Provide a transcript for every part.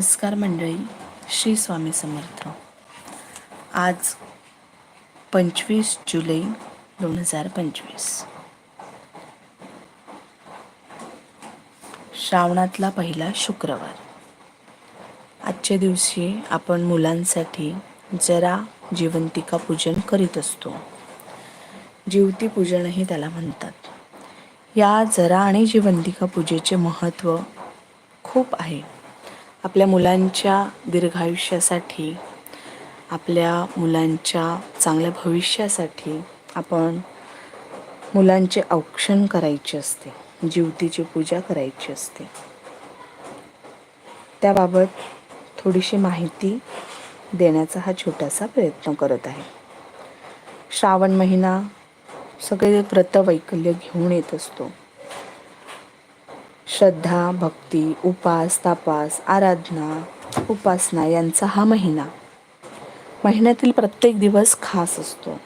नमस्कार मंडळी श्री स्वामी समर्थ. आज पंचवीस जुलै दोन हजार पंचवीस. श्रावणातला पहिला शुक्रवार. आजच्या दिवशी आपण मुलांसाठी जरा जिवंतिका पूजन करीत असतो. जीवती पूजनही त्याला म्हणतात. या जरा आणि जिवंतिका पूजेचे महत्त्व खूप आहे. आपल्या मुलांच्या दीर्घायुष्यासाठी आपल्या मुलांच्या चांगल्या भविष्यासाठी आपण मुलांचे औक्षण करायचे असते जीवतीची पूजा करायची असते. त्याबाबत थोडीशी माहिती देण्याचा हा छोटासा प्रयत्न करत आहे. श्रावण महिना सगळे व्रत वैकल्य घेऊन येत असतो. श्रद्धा भक्ती उपास तापास आराधना उपासना यांचा हा महिना. महिन्यातील प्रत्येक दिवस खास असतो.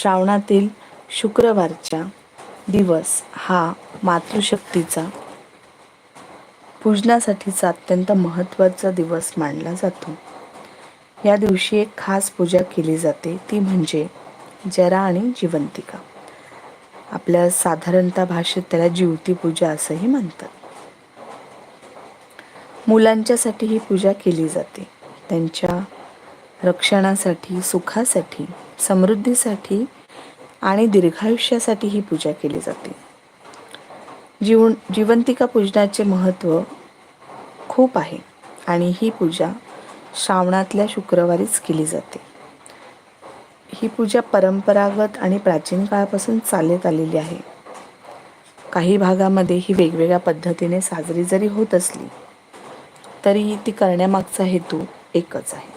श्रावणातील शुक्रवारच्या दिवस हा मातृशक्तीचा. पूजनासाठीचा अत्यंत महत्त्वाचा दिवस मानला जातो. या दिवशी एक खास पूजा केली जाते ती म्हणजे जरा आणि जिवंतिका. आपल्या साधारणतः भाषेत त्याला जीवती पूजा असंही म्हणतात. मुलांच्यासाठी ही पूजा केली जाते. त्यांच्या रक्षणासाठी सुखासाठी समृद्धीसाठी आणि दीर्घायुष्यासाठी ही पूजा केली जाते. जीवन जिवंतिका पूजनाचे महत्त्व खूप आहे आणि ही पूजा श्रावणातल्या शुक्रवारीच केली जाते. ही पूजा परंपरागत आणि प्राचीन काळापासून चालत आलेली आहे. काही भागामध्ये ही वेगवेगळ्या पद्धतीने साजरी जरी होत असली तरी ती करण्यामागचा हेतू एकच आहे.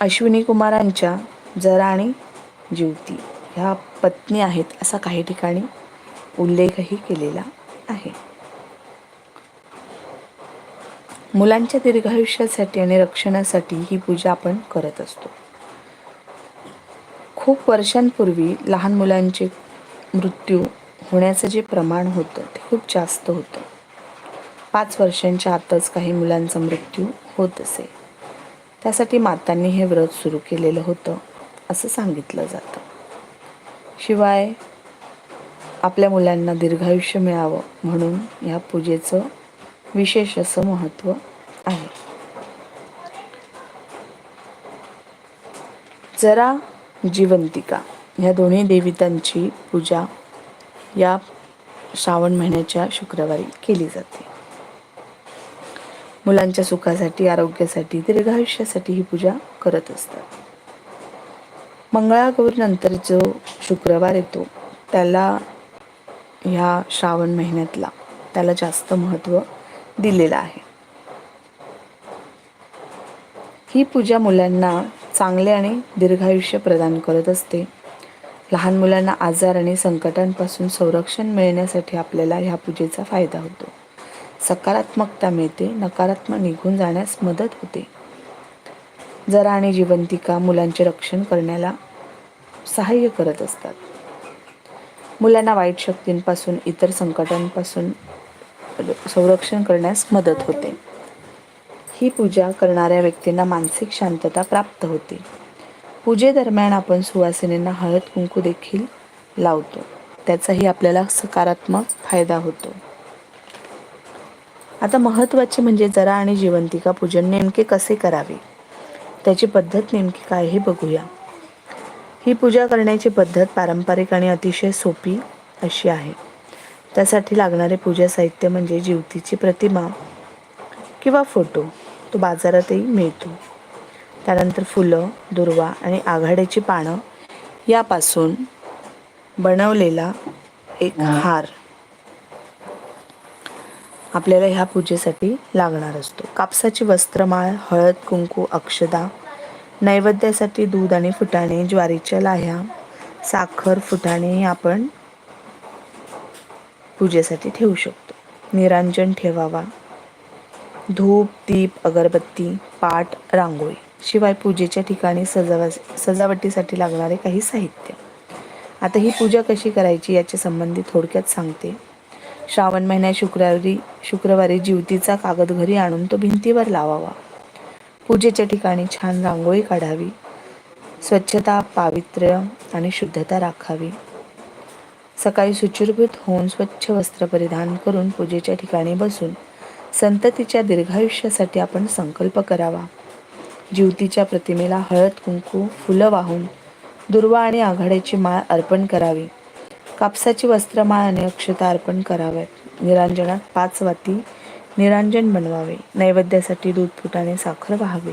अश्विनी कुमारांच्या जरा आणि जीवती ह्या पत्नी आहेत असा काही ठिकाणी उल्लेखही केलेला आहे. मुलांच्या दीर्घायुष्यासाठी आणि रक्षणासाठी ही पूजा आपण करत असतो. खूप वर्षांपूर्वी लहान मुलांचे मृत्यू होण्याचं जे प्रमाण होतं ते खूप जास्त होतं. पाच वर्षांच्या आतच काही मुलांचा मृत्यू होत असे. त्यासाठी मातांनी हे व्रत सुरू केलेलं होतं असं सांगितलं जातं. शिवाय आपल्या मुलांना दीर्घायुष्य मिळावं म्हणून या पूजेचं विशेष असं महत्त्व आहे. जरा जिवंतिका. ह्या दोन्ही देवितांची पूजा या श्रावण महिन्याच्या शुक्रवारी केली जाते. मुलांच्या सुखासाठी आरोग्यासाठी दीर्घायुष्यासाठी ही पूजा करत असतात. मंगळागौरीनंतर जो शुक्रवार येतो त्याला ह्या श्रावण महिन्यातला त्याला जास्त महत्त्व दिलेलं आहे. ही पूजा मुलांना चांगले आणि दीर्घायुष्य प्रदान करत असते. लहान मुलांना आजार आणि संकटांपासून संरक्षण मिळण्यासाठी आपल्याला ह्या पूजेचा फायदा होतो. सकारात्मकता मिळते नकारात्मक निघून जाण्यास मदत होते. जरा आणि जिवंतिका मुलांचे रक्षण करण्याला सहाय्य करत असतात. मुलांना वाईट शक्तींपासून इतर संकटांपासून संरक्षण करण्यास मदत होते. ही पूजा करणाऱ्या व्यक्तींना मानसिक शांतता प्राप्त होते. पूजेदरम्यान आपण सुवासिनींना हळद कुंकू देखील लावतो. त्याचाही आपल्याला सकारात्मक फायदा होतो. आता महत्त्वाचे म्हणजे जरा आणि जिवंतिका पूजन नेमके कसे करावे? त्याची पद्धत नेमकी काय हे बघूया. ही पूजा करण्याची पद्धत पारंपरिक आणि अतिशय सोपी अशी आहे. त्यासाठी लागणारे पूजा साहित्य म्हणजे जीवतीची प्रतिमा किंवा फोटो. तो बाजारातही मिळतो. त्यानंतर फुलं दुर्वा आणि आघाड्याची पानं यापासून बनवलेला एक हार आपल्याला ह्या पूजेसाठी लागणार असतो. कापसाची वस्त्रमाळ हळद कुंकू अक्षदा नैवेद्यासाठी दूध आणि फुटाणे ज्वारीच्या लाह्या साखर फुटाणे आपण पूजेसाठी ठेवू शकतो. निरांजन ठेवावा. धूप दीप अगरबत्ती पाट रांगोळी शिवाय पूजेच्या ठिकाणी सजावा सजावटीसाठी लागणारे काही साहित्य. आता ही पूजा कशी करायची याच्या संबंधी थोडक्यात सांगते. श्रावण महिन्यात शुक्रवारी शुक्रवारी जीवतीचा कागद घरी आणून तो भिंतीवर लावावा. पूजेच्या ठिकाणी छान रांगोळी काढावी. स्वच्छता पावित्र्य आणि शुद्धता राखावी. सकाळी शुचिर्भूत होऊन स्वच्छ वस्त्र परिधान करून पूजेच्या ठिकाणी बसून संततीच्या दीर्घायुष्यासाठी आपण संकल्प करावा. ज्योतीच्या प्रतिमेला हळद कुंकू फुलं वाहून दुर्वा आणि आघाड्याची माळ अर्पण करावी. कापसाची वस्त्रमाळ आणि अक्षता अर्पण कराव्यात. निरांजनात पाच वाती निरांजन बनवावे. नैवेद्यासाठी दूध फुटाने साखर व्हावे.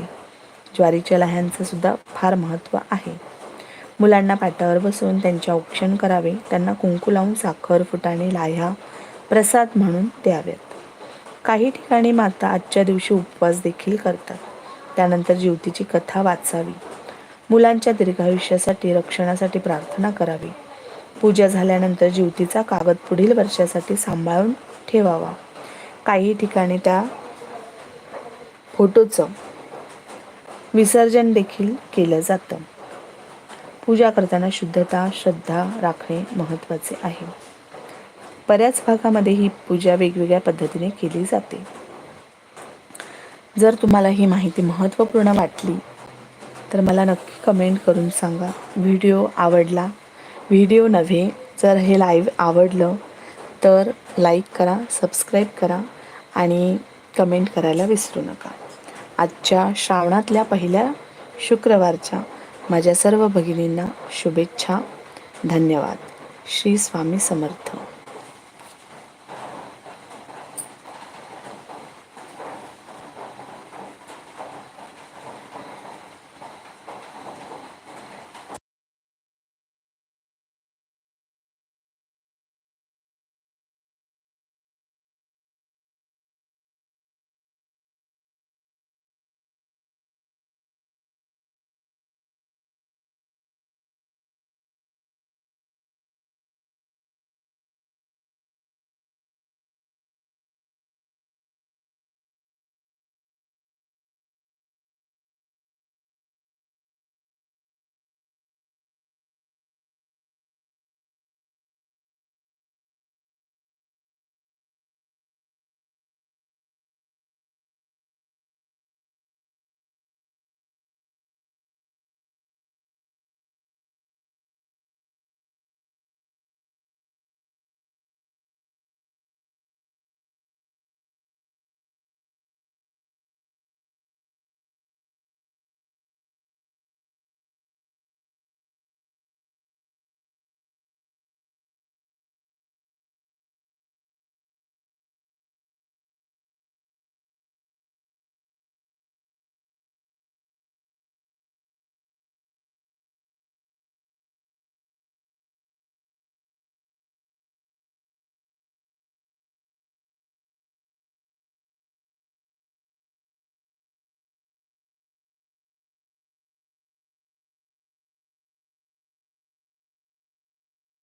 ज्वारीच्या लह्यांचं सुद्धा फार महत्त्व आहे. मुलांना पाटावर बसवून त्यांचे औक्षण करावे. त्यांना कुंकू लावून साखर फुटाणे लाह्या प्रसाद म्हणून द्याव्यात काही ठिकाणी माता आजच्या दिवशी उपवास देखील करतात. त्यानंतर ज्योतीची कथा वाचावी. मुलांच्या दीर्घायुष्यासाठी रक्षणासाठी प्रार्थना करावी. पूजा झाल्यानंतर ज्योतीचा कागद पुढील वर्षासाठी सांभाळून ठेवावा. काही ठिकाणी त्या फोटोचं विसर्जन देखील केलं जातं. पूजा करताना शुद्धता श्रद्धा राखणे महत्त्वाचे आहे. बऱ्याच भागामध्ये ही पूजा वेगवेगळ्या पद्धतीने केली जाते. जर तुम्हाला ही माहिती महत्त्वपूर्ण वाटली तर मला नक्की कमेंट करून सांगा. व्हिडिओ आवडला व्हिडिओ नव्हे जर हे लाईव्ह आवडलं तर लाईक करा सबस्क्राईब करा आणि कमेंट करायला विसरू नका. आजच्या श्रावणातल्या पहिल्या शुक्रवारच्या माझ्या सर्व भगिनींना शुभेच्छा. धन्यवाद. श्री स्वामी समर्थ.